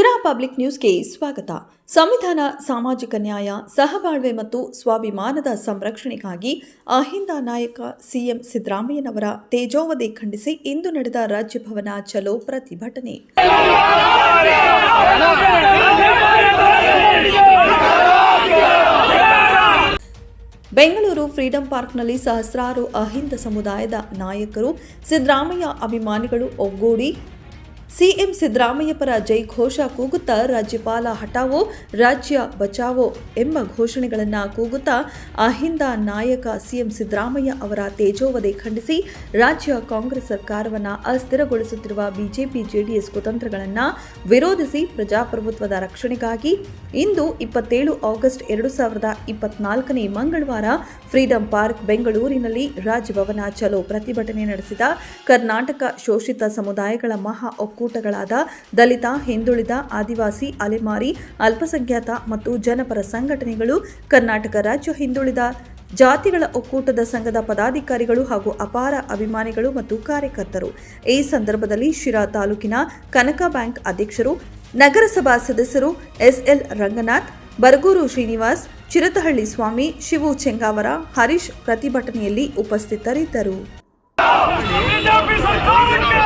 Public ನ್ಯೂಸ್ಗೆ ಸ್ವಾಗತ. ಸಂವಿಧಾನ, ಸಾಮಾಜಿಕ ನ್ಯಾಯ, ಸಹಬಾಳ್ವೆ ಮತ್ತು ಸ್ವಾಭಿಮಾನದ ಸಂರಕ್ಷಣೆಗಾಗಿ ಅಹಿಂದ ನಾಯಕ ಸಿಎಂ ಸಿದ್ದರಾಮಯ್ಯನವರ ತೇಜೋವಧಿ ಖಂಡಿಸಿ ಇಂದು ನಡೆದ ರಾಜ್ಯಭವನ ಚಲೋ ಪ್ರತಿಭಟನೆ. ಬೆಂಗಳೂರು ಫ್ರೀಡಂ ಪಾರ್ಕ್ನಲ್ಲಿ ಸಹಸ್ರಾರು ಅಹಿಂದ ಸಮುದಾಯದ ನಾಯಕರು, ಸಿದ್ದರಾಮಯ್ಯ ಅಭಿಮಾನಿಗಳು ಒಗ್ಗೂಡಿ ಸಿಎಂ ಸಿದ್ದರಾಮಯ್ಯ ಪರ ಜೈ ಘೋಷ ಕೂಗುತ್ತಾ ರಾಜ್ಯಪಾಲ ಹಟಾವೋ ರಾಜ್ಯ ಬಚಾವೋ ಎಂಬ ಘೋಷಣೆಗಳನ್ನು ಕೂಗುತ್ತಾ ಅಹಿಂದ ನಾಯಕ ಸಿಎಂ ಸಿದ್ದರಾಮಯ್ಯ ಅವರ ತೇಜೋವಧೆ ಖಂಡಿಸಿ ರಾಜ್ಯ ಕಾಂಗ್ರೆಸ್ ಸರ್ಕಾರವನ್ನು ಅಸ್ಥಿರಗೊಳಿಸುತ್ತಿರುವ ಬಿಜೆಪಿ ಜೆಡಿಎಸ್ ಕುತಂತ್ರಗಳನ್ನು ವಿರೋಧಿಸಿ ಪ್ರಜಾಪ್ರಭುತ್ವದ ರಕ್ಷಣೆಗಾಗಿ ಇಂದು ಇಪ್ಪತ್ತೇಳು ಆಗಸ್ಟ್ ಎರಡು ಸಾವಿರದ ಇಪ್ಪತ್ನಾಲ್ಕನೇ ಮಂಗಳವಾರ ಫ್ರೀಡಂ ಪಾರ್ಕ್ ಬೆಂಗಳೂರಿನಲ್ಲಿ ರಾಜಭವನ ಚಲೋ ಪ್ರತಿಭಟನೆ ನಡೆಸಿದ ಕರ್ನಾಟಕ ಶೋಷಿತ ಸಮುದಾಯಗಳ ಮಹಾ ಒಕ್ಕೂಟಗಳಾದ ದಲಿತ, ಹಿಂದುಳಿದ, ಆದಿವಾಸಿ, ಅಲೆಮಾರಿ, ಅಲ್ಪಸಂಖ್ಯಾತ ಮತ್ತು ಜನಪರ ಸಂಘಟನೆಗಳು, ಕರ್ನಾಟಕ ರಾಜ್ಯ ಹಿಂದುಳಿದ ಜಾತಿಗಳ ಒಕ್ಕೂಟದ ಸಂಘದ ಪದಾಧಿಕಾರಿಗಳು ಹಾಗೂ ಅಪಾರ ಅಭಿಮಾನಿಗಳು ಮತ್ತು ಕಾರ್ಯಕರ್ತರು. ಈ ಸಂದರ್ಭದಲ್ಲಿ ಶಿರಾ ತಾಲೂಕಿನ ಕನಕ ಬ್ಯಾಂಕ್ ಅಧ್ಯಕ್ಷರು, ನಗರಸಭಾ ಸದಸ್ಯರು ಎಸ್ಎಲ್ ರಂಗನಾಥ್, ಬರಗೂರು ಶ್ರೀನಿವಾಸ್, ಚಿರತಹಳ್ಳಿ ಸ್ವಾಮಿ, ಶಿವು ಚೆಂಗಾವರ, ಹರೀಶ್ ಪ್ರತಿಭಟನೆಯಲ್ಲಿ ಉಪಸ್ಥಿತರಿದ್ದರು ಬಿಜೆಪಿ ಸರ್ಕಾರಕ್ಕೆ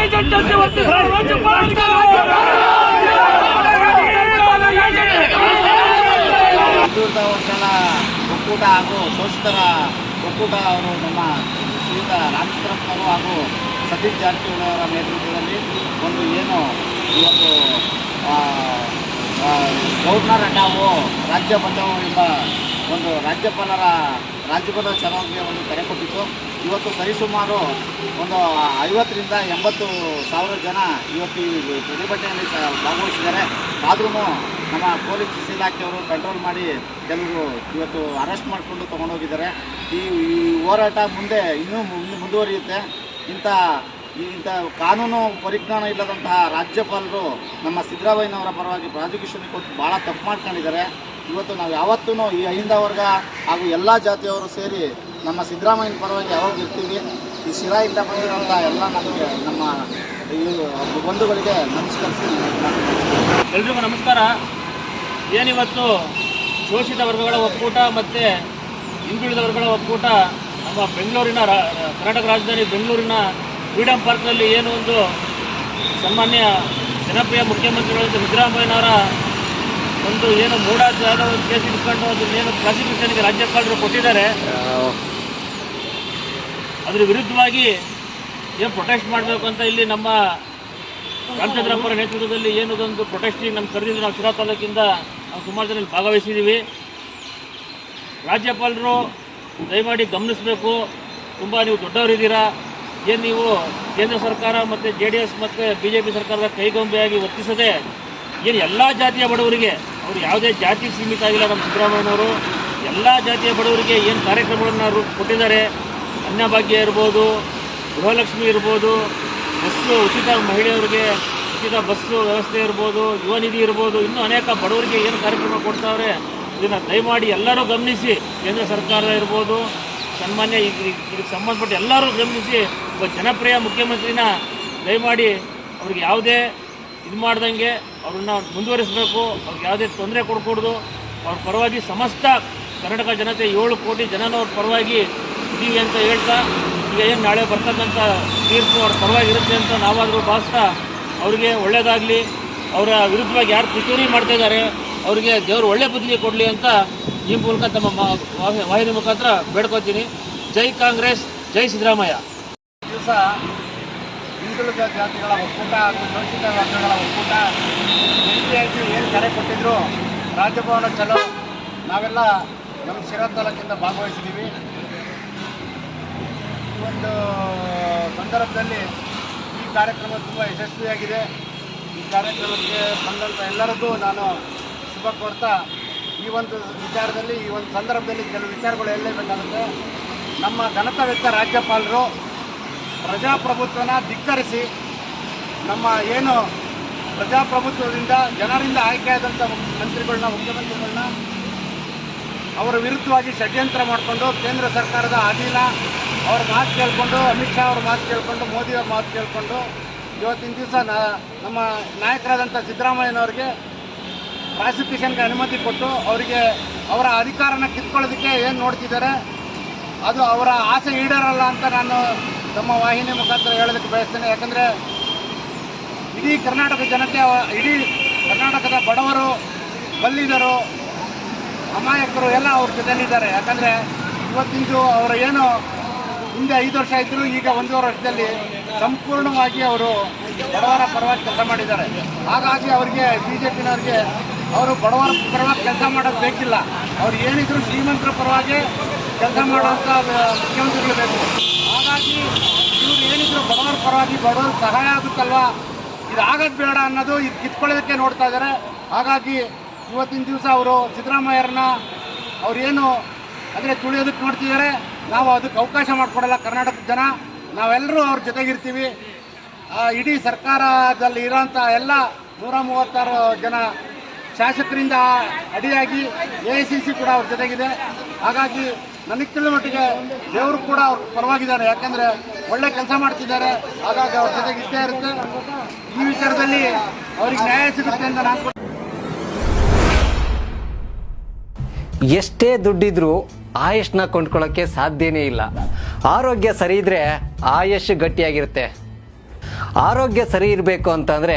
ಏಜೆಂಟ್ ಅಂತ ವರ್ತಿಸ್ತಾರೆ ಹಿಂದುಳಿದ ವರ್ಗಗಳ ಒಕ್ಕೂಟ ಹಾಗೂ ಶೋಷಿತರ ಒಕ್ಕೂಟ ಅವರು ನಮ್ಮ ಶ್ರೀಯುತ ರಾಮಚಂದ್ರಪ್ಪನವರು ಹಾಗೂ ಸತೀಶ್ ಜಾರಕಿಹೊಳಿ ಅವರ ನೇತೃತ್ವದಲ್ಲಿ ಒಂದು ಏನು ಇವತ್ತು ಗವರ್ನರ್ ನಾವು ರಾಜ್ಯ ಬಚಾವೋ ಎಂಬ ಒಂದು ರಾಜ್ಯಪಾಲರ ರಾಜ್ಯಪಾಲ ಚಲಾವಣೆಗೆ ಒಂದು ಕರೆ ಕೊಟ್ಟಿತ್ತು ಇವತ್ತು ಸರಿಸುಮಾರು ಒಂದು ಐವತ್ತರಿಂದ ಎಂಬತ್ತು ಸಾವಿರ ಜನ ಇವತ್ತು ಈ ಪ್ರತಿಭಟನೆಯಲ್ಲಿ ಸಹ ಭಾಗವಹಿಸಿದ್ದಾರೆ. ಆದ್ರೂ ನಮ್ಮ ಪೊಲೀಸ್ ಇಲಾಖೆಯವರು ಕಂಟ್ರೋಲ್ ಮಾಡಿ ಕೆಲವರು ಇವತ್ತು ಅರೆಸ್ಟ್ ಮಾಡಿಕೊಂಡು ತೊಗೊಂಡೋಗಿದ್ದಾರೆ. ಈ ಈ ಹೋರಾಟ ಮುಂದೆ ಇನ್ನೂ ಮುಂದೆ ಮುಂದುವರಿಯುತ್ತೆ. ಇಂಥ ಇಂಥ ಕಾನೂನು ಪರಿಜ್ಞಾನ ಇಲ್ಲದಂತಹ ರಾಜ್ಯಪಾಲರು ನಮ್ಮ ಸಿದ್ದರಾಮಯ್ಯನವರ ಪರವಾಗಿ ಪ್ರಾಸಿಕ್ಯೂಷನ್ ಕೊಟ್ಟು ಭಾಳ ತಪ್ಪು ಮಾಡ್ಕೊಂಡಿದ್ದಾರೆ. ಇವತ್ತು ನಾವು ಯಾವತ್ತೂ ಈ ಅಹಿಂದ ವರ್ಗ ಹಾಗೂ ಎಲ್ಲ ಜಾತಿಯವರು ಸೇರಿ ನಮ್ಮ ಸಿದ್ದರಾಮಯ್ಯನ ಪರವಾಗಿ ಯಾವಾಗ ಇರ್ತೀವಿ, ಈ ಶಿರಾಯಿಂದ ಬಂದಿರೋಂಥ ಎಲ್ಲ ನಮಗೆ ನಮ್ಮ ಈ ಬಂಧುಗಳಿಗೆ ನಮಸ್ಕರಿಸಿ. ಎಲ್ರಿಗೂ ನಮಸ್ಕಾರ. ಏನಿವತ್ತು ಶೋಷಿತ ವರ್ಗಗಳ ಒಕ್ಕೂಟ ಮತ್ತು ಹಿಂದುಳಿದ ವರ್ಗಗಳ ಒಕ್ಕೂಟ ನಮ್ಮ ಬೆಂಗಳೂರಿನ ಕರ್ನಾಟಕ ರಾಜಧಾನಿ ಬೆಂಗಳೂರಿನ ಫ್ರೀಡಂ ಪಾರ್ಕ್ನಲ್ಲಿ ಏನು ಒಂದು ಸನ್ಮಾನ್ಯ ಜನಪ್ರಿಯ ಮುಖ್ಯಮಂತ್ರಿಗಳಾದ ಸಿದ್ದರಾಮಯ್ಯನವರ ಒಂದು ಏನು ಮೂಢಾಚಾರದ ಒಂದು ಕೇಸ್ ಇಟ್ಕೊಂಡು ಅದನ್ನ ಏನು ಪ್ರಾಸಿಕ್ಯೂಷನ್ಗೆ ರಾಜ್ಯಪಾಲರು ಕೊಟ್ಟಿದ್ದಾರೆ, ಅದ್ರ ವಿರುದ್ಧವಾಗಿ ಏನು ಪ್ರೊಟೆಸ್ಟ್ ಮಾಡಬೇಕು ಅಂತ ಇಲ್ಲಿ ನಮ್ಮ ರಾಮಚಂದ್ರಪ್ಪರ ನೇತೃತ್ವದಲ್ಲಿ ಏನದೊಂದು ಪ್ರೊಟೆಸ್ಟಿಂಗ್ ನಮ್ಮ ಕರೆದಿದ್ದು ನಾವು ಶಿರಾ ತಾಲೂಕಿಂದ ನಾವು ಸುಮಾರು ಜನ ಭಾಗವಹಿಸಿದ್ದೀವಿ ರಾಜ್ಯಪಾಲರು ದಯಮಾಡಿ ಗಮನಿಸಬೇಕು, ತುಂಬ ನೀವು ದೊಡ್ಡವರಿದ್ದೀರಾ ಏನು ನೀವು ಕೇಂದ್ರ ಸರ್ಕಾರ ಮತ್ತು ಜೆ ಡಿ ಎಸ್ ಮತ್ತು ಬಿ ಜೆ ಪಿ ಸರ್ಕಾರದ ಕೈಗೊಂಬೆಯಾಗಿ ವರ್ತಿಸದೆ ಏನು ಎಲ್ಲ ಜಾತಿಯ ಬಡವರಿಗೆ, ಅವರು ಯಾವುದೇ ಜಾತಿ ಸೀಮಿತ ಆಗಿಲ್ಲ ನಮ್ಮ ಸಿದ್ದರಾಮಯ್ಯನವರು, ಎಲ್ಲ ಜಾತಿಯ ಬಡವರಿಗೆ ಏನು ಕಾರ್ಯಕ್ರಮಗಳನ್ನು ಅವರು ಕೊಟ್ಟಿದ್ದಾರೆ ಅನ್ನಭಾಗ್ಯ ಇರ್ಬೋದು, ಗೃಹಲಕ್ಷ್ಮಿ ಇರ್ಬೋದು, ಬಸ್ಸು, ಉಚಿತ ಮಹಿಳೆಯರಿಗೆ, ಉಚಿತ ಬಸ್ಸು ವ್ಯವಸ್ಥೆ ಇರ್ಬೋದು, ಯುವ ನಿಧಿ ಇರ್ಬೋದು, ಇನ್ನೂ ಅನೇಕ ಬಡವರಿಗೆ ಏನು ಕಾರ್ಯಕ್ರಮ ಕೊಡ್ತಾವ್ರೆ, ಇದನ್ನು ದಯಮಾಡಿ ಎಲ್ಲರೂ ಗಮನಿಸಿ, ಕೇಂದ್ರ ಸರ್ಕಾರ ಇರ್ಬೋದು, ಸನ್ಮಾನ್ಯ ಇದಕ್ಕೆ ಸಂಬಂಧಪಟ್ಟ ಎಲ್ಲರೂ ಗಮನಿಸಿ, ಒಬ್ಬ ಜನಪ್ರಿಯ ಮುಖ್ಯಮಂತ್ರಿನ ದಯಮಾಡಿ ಅವ್ರಿಗೆ ಯಾವುದೇ ಇದು ಮಾಡ್ದಂಗೆ ಅವ್ರನ್ನ ಮುಂದುವರಿಸಬೇಕು. ಅವ್ರಿಗೆ ಯಾವುದೇ ತೊಂದರೆ ಕೊಡಕೂಡ್ದು. ಅವ್ರ ಪರವಾಗಿ ಸಮಸ್ತ ಕರ್ನಾಟಕ ಜನತೆ ಏಳು ಕೋಟಿ ಜನನ ಅವ್ರ ಪರವಾಗಿ ಇದ್ದೀವಿ ಅಂತ ಹೇಳ್ತಾ, ಈಗ ಏನು ನಾಳೆ ಬರ್ತಕ್ಕಂಥ ತೀರ್ಪು ಅವ್ರ ಪರವಾಗಿ ಇರುತ್ತೆ ಅಂತ ನಾವಾದರೂ ಭಾವಿಸ್ತಾ ಅವರಿಗೆ ಒಳ್ಳೇದಾಗಲಿ. ಅವರ ವಿರುದ್ಧವಾಗಿ ಯಾರು ಪಿತೂರಿ ಮಾಡ್ತಾ ಇದ್ದಾರೆ, ಅವರಿಗೆ ದೇವರು ಒಳ್ಳೆ ಬುದ್ಧಿ ಕೊಡಲಿ ಅಂತ ಈ ಮೂಲಕ ತಮ್ಮ ವಾಹಿನಿ ಮುಖಾಂತರ ಬೇಡ್ಕೋತೀನಿ. ಜೈ ಕಾಂಗ್ರೆಸ್, ಜೈ ಸಿದ್ದರಾಮಯ್ಯ. ದಿವಸ ಹಿಂದುಳಿದ ಜಾತಿಗಳ ಒಕ್ಕೂಟ ಹಾಗೂ ಶೋಷಿತ ವರ್ಗಗಳ ಒಕ್ಕೂಟ. ಜಂಟಿಯಾಗಿ ಏನು ಕರೆ ಕೊಟ್ಟಿದ್ರು? ರಾಜಭವನ ಚಲೋ. ನಾವೆಲ್ಲ ನಮ್ಮ ಶಿರಾ ತಾಲೂಕಿಂದ ಭಾಗವಹಿಸಿದ್ದೀವಿ. ಈ ಒಂದು ಸಂದರ್ಭದಲ್ಲಿ ಈ ಕಾರ್ಯಕ್ರಮ ತುಂಬ ಯಶಸ್ವಿಯಾಗಿದೆ. ಈ ಕಾರ್ಯಕ್ರಮಕ್ಕೆ ಬಂದಂಥ ಎಲ್ಲರಿಗೂ ನಾನು ಶುಭ ಕೋರ್ತಾ, ಈ ಒಂದು ವಿಚಾರದಲ್ಲಿ, ಈ ಒಂದು ಸಂದರ್ಭದಲ್ಲಿ ಕೆಲವು ವಿಚಾರಗಳು ಹೇಳಲೇಬೇಕಾಗುತ್ತೆ. ನಮ್ಮ ಘನತಾವೆತ್ತ ರಾಜ್ಯಪಾಲರು ಪ್ರಜಾಪ್ರಭುತ್ವನ ಧಿಕ್ಕರಿಸಿ ನಮ್ಮ ಏನು ಪ್ರಜಾಪ್ರಭುತ್ವದಿಂದ ಜನರಿಂದ ಆಯ್ಕೆಯಾದಂಥ ಮಂತ್ರಿಗಳನ್ನ, ಮುಖ್ಯಮಂತ್ರಿಗಳನ್ನ ಅವರ ವಿರುದ್ಧವಾಗಿ ಷಡ್ಯಂತ್ರ ಮಾಡಿಕೊಂಡು ಕೇಂದ್ರ ಸರ್ಕಾರದ ಅಧೀನ ಅವ್ರ ಮಾತು ಕೇಳಿಕೊಂಡು, ಅಮಿತ್ ಶಾ ಅವ್ರ ಮಾತು ಕೇಳಿಕೊಂಡು, ಮೋದಿ ಅವ್ರ ಮಾತು ಕೇಳಿಕೊಂಡು ಇವತ್ತಿನ ದಿವಸ ನಮ್ಮ ನಾಯಕರಾದಂಥ ಸಿದ್ದರಾಮಯ್ಯನವ್ರಿಗೆ ಪ್ರಾಸಿಕ್ಯೂಷನ್ಗೆ ಅನುಮತಿ ಕೊಟ್ಟು ಅವರಿಗೆ ಅವರ ಅಧಿಕಾರನ ಕಿತ್ಕೊಳ್ಳೋದಕ್ಕೆ ಏನು ನೋಡ್ತಿದ್ದಾರೆ, ಅದು ಅವರ ಆಸೆ ಈಡೇರಲ್ಲ ಅಂತ ನಾನು ನಮ್ಮ ವಾಹಿನಿ ಮುಖಾಂತರ ಹೇಳೋದಕ್ಕೆ ಬಯಸ್ತೇನೆ. ಯಾಕಂದರೆ ಇಡೀ ಕರ್ನಾಟಕ ಜನತೆ, ಇಡೀ ಕರ್ನಾಟಕದ ಬಡವರು ಬಲ್ಲಿದರು ಅಮಾಯಕರು ಎಲ್ಲ ಅವ್ರ ಜೊತೆಲಿದ್ದಾರೆ ಯಾಕಂದರೆ ಇವತ್ತಿಂದು ಅವರು ಏನು ಹಿಂದೆ ಐದು ವರ್ಷ ಇದ್ದರು ಈಗ ಒಂದೂವರೆ ವರ್ಷದಲ್ಲಿ ಸಂಪೂರ್ಣವಾಗಿ ಅವರು ಬಡವರ ಪರವಾಗಿ ಕೆಲಸ ಮಾಡಿದ್ದಾರೆ. ಹಾಗಾಗಿ ಅವರಿಗೆ ಬಿ ಜೆ ಪಿನವ್ರಿಗೆ ಅವರು ಬಡವರ ಪರವಾಗಿ ಕೆಲಸ ಮಾಡೋದು ಬೇಕಿಲ್ಲ. ಅವ್ರು ಏನಿದ್ರು ಶ್ರೀಮಂತರ ಪರವಾಗಿ ಕೆಲಸ ಮಾಡುವಂಥ ಮುಖ್ಯಮಂತ್ರಿಗಳು ಬೇಕು. ಬಡವರ ಬಡವರು ಸಹಾಯ ಆಗುತ್ತಲ್ವಾ? ಆಗೋದು ಬೇಡ ಅನ್ನೋದು ಇದು ಕಿತ್ಕೊಳ್ಳೋದಕ್ಕೆ ನೋಡ್ತಾ ಇದ್ದಾರೆ ಹಾಗಾಗಿ ಇವತ್ತಿನ ದಿವಸ ಅವರು ಸಿದ್ದರಾಮಯ್ಯರನ್ನ ಅವ್ರೇನು ಅಂದರೆ ತುಳಿಯೋದಕ್ಕೆ ನೋಡ್ತಿದ್ದಾರೆ ನಾವು ಅದಕ್ಕೆ ಅವಕಾಶ ಮಾಡಿಕೊಡಲ್ಲ ಕರ್ನಾಟಕದ ಜನ. ನಾವೆಲ್ಲರೂ ಅವ್ರ ಜೊತೆಗಿರ್ತೀವಿ. ಇಡೀ ಸರ್ಕಾರದಲ್ಲಿ ಇರೋಂಥ ಎಲ್ಲ ನೂರ ಮೂವತ್ತಾರು ಜನ ಶಾಸಕರಿಂದ ಅಡಿಯಾಗಿ ಎ ಸಿ ಸಿ ಕೂಡ ಅವ್ರ ಜೊತೆಗಿದೆ. ಹಾಗಾಗಿ ನನಗೆ ತಿಳಿದ ಮಟ್ಟಿಗೆ ದೇವರು ಕೂಡ ಅವ್ರ ಪರವಾಗಿದ್ದಾರೆ. ಯಾಕಂದ್ರೆ ಒಳ್ಳೆ ಕೆಲಸ ಮಾಡ್ತಿದ್ದಾರೆ. ಹಾಗಾಗಿ ಅವ್ರ ಜೊತೆಗೆ ಇದ್ದೇ ಇರುತ್ತೆ. ಈ ವಿಚಾರದಲ್ಲಿ ಅವ್ರಿಗೆ ನ್ಯಾಯ ಸಿಗುತ್ತೆ ಅಂತ ನಾನು ಎಷ್ಟೇ ದುಡ್ಡಿದ್ರೂ ಆಯುಷ್ನ ಕೊಂಡ್ಕೊಳ್ಳೋಕ್ಕೆ ಸಾಧ್ಯನೇ ಇಲ್ಲ. ಆರೋಗ್ಯ ಸರಿ ಇದ್ರೆ ಆಯುಷ್ ಗಟ್ಟಿಯಾಗಿರುತ್ತೆ. ಆರೋಗ್ಯ ಸರಿ ಇರಬೇಕು ಅಂತಂದ್ರೆ